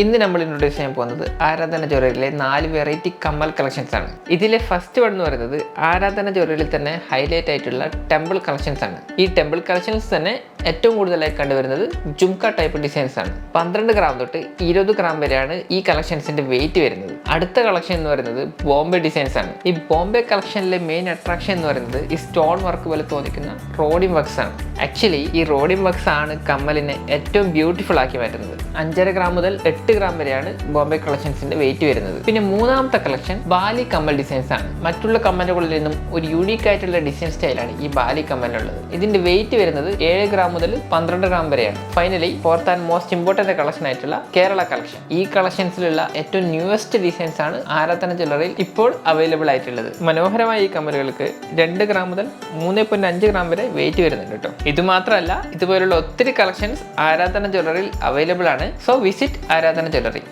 ഇന്ന് നമ്മൾ ഇൻട്രൊഡ്യൂസ് ചെയ്യാൻ പോകുന്നത് ആരാധന ജ്വല്ലറിയിലെ നാല് വെറൈറ്റി കമ്മൽ കളക്ഷൻസ് ആണ്. ഇതിലെ ഫസ്റ്റ് വൺ എന്ന് പറയുന്നത് ആരാധന ജ്വല്ലറിയിൽ തന്നെ ഹൈലൈറ്റ് ആയിട്ടുള്ള ടെമ്പിൾ കളക്ഷൻസ് ആണ്. ഈ ടെമ്പിൾ കളക്ഷൻസ് തന്നെ ഏറ്റവും കൂടുതലായി കണ്ടുവരുന്നത് ജുംക ടൈപ്പ് ഡിസൈൻസ് ആണ്. പന്ത്രണ്ട് ഗ്രാം തൊട്ട് ഇരുപത് ഗ്രാം വരെയാണ് ഈ കളക്ഷൻസിന്റെ വെയിറ്റ് വരുന്നത്. അടുത്ത കളക്ഷൻ എന്ന് പറയുന്നത് ബോംബെ ഡിസൈൻസ് ആണ്. ഈ ബോംബെ കളക്ഷനിലെ മെയിൻ അട്രാക്ഷൻ എന്ന് പറയുന്നത് ഈ സ്റ്റോൺ വർക്ക് പോലെ തോന്നിക്കുന്ന റോഡിംഗ് വർക്ക്സ് ആണ്. ആക്ച്വലി ഈ റോഡിംഗ് വർക്ക്സ് ആണ് കമ്മലിനെ ഏറ്റവും ബ്യൂട്ടിഫുൾ ആക്കി മാറ്റുന്നത്. അഞ്ചര ഗ്രാം മുതൽ എട്ട് ഗ്രാം വരെയാണ് ബോംബെ കളക്ഷൻസിന്റെ വെയിറ്റ് വരുന്നത്. പിന്നെ മൂന്നാമത്തെ കളക്ഷൻ ബാലി കമ്മൽ ഡിസൈൻസ് ആണ്. മറ്റുള്ള കമ്മലുകളിൽ നിന്നും ഒരു യൂണീക്ക് ആയിട്ടുള്ള ഡിസൈൻ സ്റ്റൈലാണ് ഈ ബാലി കമ്മലിനുള്ളത്. ഇതിന്റെ വെയിറ്റ് വരുന്നത് ഏഴ് ഗ്രാം മുതൽ പന്ത്രണ്ട് ഗ്രാം വരെയാണ്. Finally fourth and most important collection ആയിട്ടുള്ള കേരള കളക്ഷൻ ഈ കളക്ഷൻസിലുള്ള ഏറ്റവും ന്യൂവസ്റ്റ് ഡിസൈൻസ് ആണ് ആരാധന ജ്വല്ലറിയിൽ ഇപ്പോൾ അവൈലബിൾ ആയിട്ടുള്ളത്. മനോഹരമായ ഈ കമ്മലുകൾക്ക് രണ്ട് ഗ്രാം മുതൽ മൂന്ന് പോയിന്റ് അഞ്ച് ഗ്രാം വരെ വെയിറ്റ് വരുന്നുണ്ട് കേട്ടോ. ഇത് മാത്രമല്ല ഇതുപോലുള്ള ഒത്തിരി കളക്ഷൻസ് ആരാധന ജ്വല്ലറിയിൽ അവൈലബിൾ ആണ്. So visit Aradhana jewellery.